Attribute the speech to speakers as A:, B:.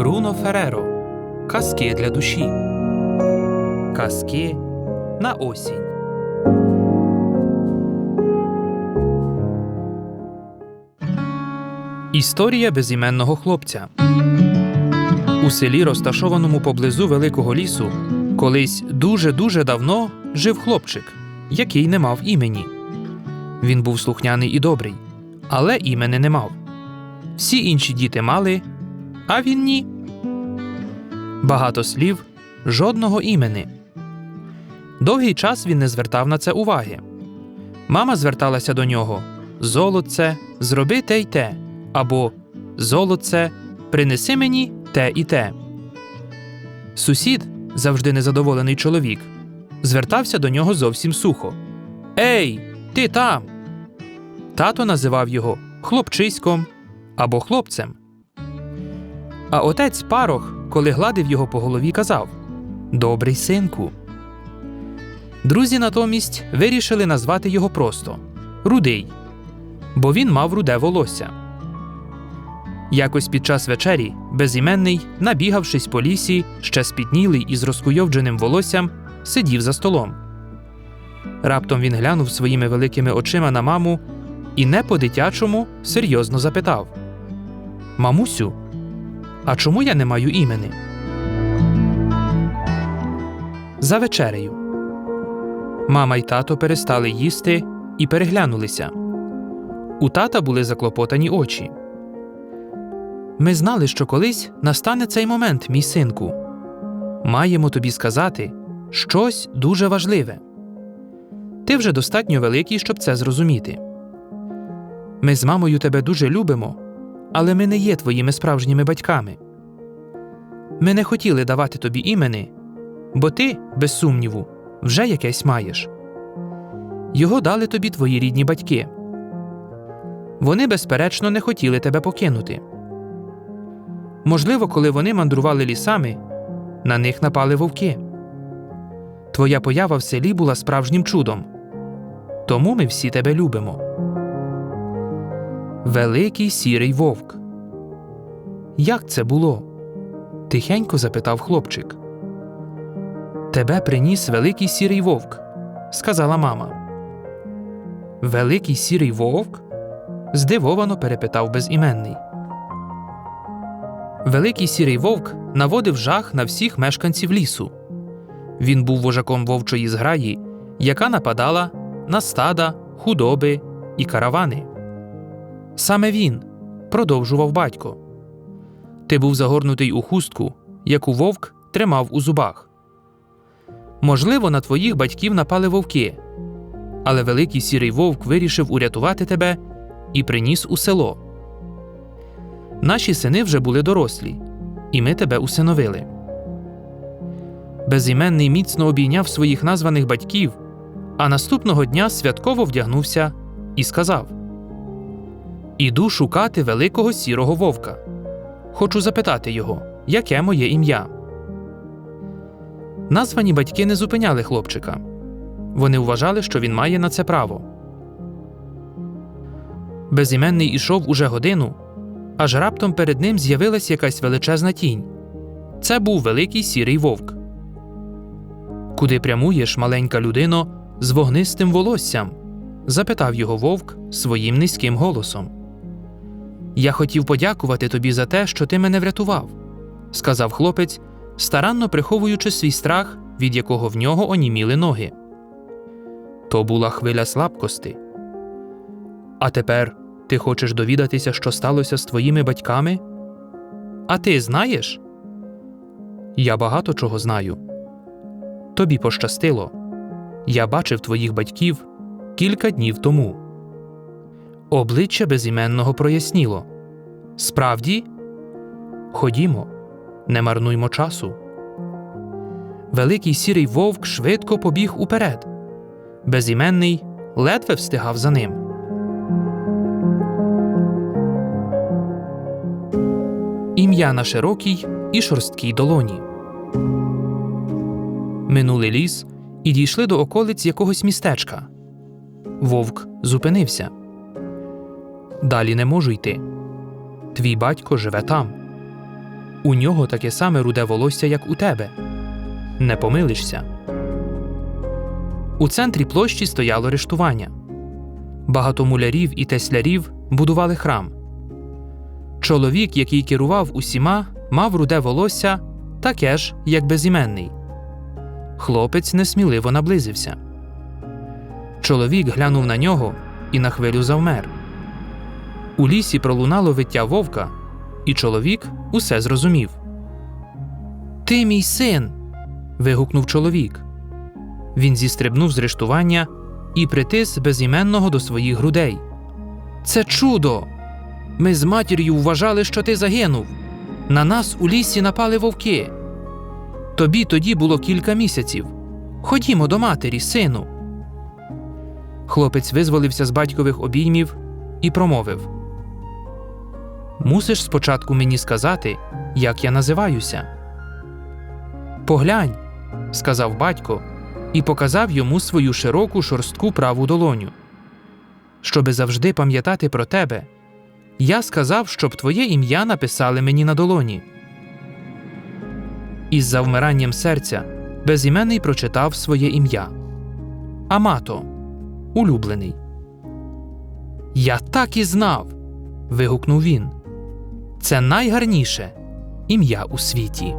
A: Бруно Фереро. Казки для душі. Казки на осінь. Історія безіменного хлопця. У селі, розташованому поблизу великого лісу, колись дуже-дуже давно жив хлопчик, який не мав імені. Він був слухняний і добрий, але імени не мав. Всі інші діти мали, а він ні. Багато слів, жодного імени. Довгий час він не звертав на це уваги. Мама зверталася до нього Золотце, зроби те й те, або Золотце, принеси мені те і те. Сусід, завжди незадоволений чоловік, звертався до нього зовсім сухо. Ей, ти там. Тато називав його хлопчиськом або хлопцем. А отець парох, коли гладив його по голові, казав Добрий синку. Друзі натомість вирішили назвати його просто Рудий, бо він мав руде волосся. Якось під час вечері безіменний, набігавшись по лісі, ще спітнілий із розкуйовдженим волоссям, сидів за столом. Раптом він глянув своїми великими очима на маму і не по-дитячому серйозно запитав Мамусю, а чому я не маю імени? За вечерею. Мама й тато перестали їсти і переглянулися. У тата були заклопотані очі. Ми знали, що колись настане цей момент, мій синку. Маємо тобі сказати щось дуже важливе. Ти вже достатньо великий, щоб це зрозуміти. Ми з мамою тебе дуже любимо, але ми не є твоїми справжніми батьками. Ми не хотіли давати тобі імени, бо ти, без сумніву, вже якесь маєш. Його дали тобі твої рідні батьки. Вони, безперечно, не хотіли тебе покинути. Можливо, коли вони мандрували лісами, на них напали вовки. Твоя поява в селі була справжнім чудом. Тому ми всі тебе любимо. Великий сірий вовк. Як це було? тихенько запитав хлопчик. Тебе приніс великий сірий вовк, сказала мама. Великий сірий вовк? здивовано перепитав безіменний. Великий сірий вовк наводив жах на всіх мешканців лісу. Він був вожаком вовчої зграї, яка нападала на стада, худоби і каравани. Саме він, продовжував батько. Ти був загорнутий у хустку, яку вовк тримав у зубах. Можливо, на твоїх батьків напали вовки, але великий сірий вовк вирішив урятувати тебе і приніс у село. Наші сини вже були дорослі, і ми тебе усиновили. Безіменний міцно обійняв своїх названих батьків, а наступного дня святково вдягнувся і сказав Іду шукати великого сірого вовка. Хочу запитати його, яке моє ім'я. Названі батьки не зупиняли хлопчика. Вони вважали, що він має на це право. Безіменний ішов уже годину, аж раптом перед ним з'явилась якась величезна тінь. Це був великий сірий вовк. Куди прямуєш, маленька людино, з вогнистим волоссям? запитав його вовк своїм низьким голосом. Я хотів подякувати тобі за те, що ти мене врятував, сказав хлопець, старанно приховуючи свій страх, від якого в нього оніміли ноги. То була хвиля слабкости. А тепер ти хочеш довідатися, що сталося з твоїми батьками? А ти знаєш? Я багато чого знаю. Тобі пощастило. Я бачив твоїх батьків кілька днів тому. Обличчя безіменного проясніло. Справді, ходімо, не марнуймо часу. Великий сірий вовк швидко побіг уперед. Безіменний ледве встигав за ним. Ім'я на широкій і шорсткій долоні. Минули ліс і дійшли до околиць якогось містечка. Вовк зупинився. Далі не можу йти. Твій батько живе там. У нього таке саме руде волосся, як у тебе. Не помилишся. У центрі площі стояло рештування. Багато мулярів і теслярів будували храм. Чоловік, який керував усіма, мав руде волосся, таке ж, як безіменний. Хлопець несміливо наблизився. Чоловік глянув на нього і на хвилю завмер. У лісі пролунало виття вовка, і чоловік усе зрозумів. Ти мій син. вигукнув чоловік. Він зістрибнув з рештування і притис безіменного до своїх грудей. Це чудо! Ми з матір'ю вважали, що ти загинув. На нас у лісі напали вовки. Тобі тоді було кілька місяців. Ходімо до матері, сину. Хлопець визволився з батькових обіймів і промовив: Мусиш спочатку мені сказати, як я називаюся. Поглянь, сказав батько і показав йому свою широку шорстку праву долоню. Щоби завжди пам'ятати про тебе, я сказав, щоб твоє ім'я написали мені на долоні. Із завмиранням серця безіменний прочитав своє ім'я Амато, улюблений. Я так і знав. вигукнув він. Це найгарніше ім'я у світі.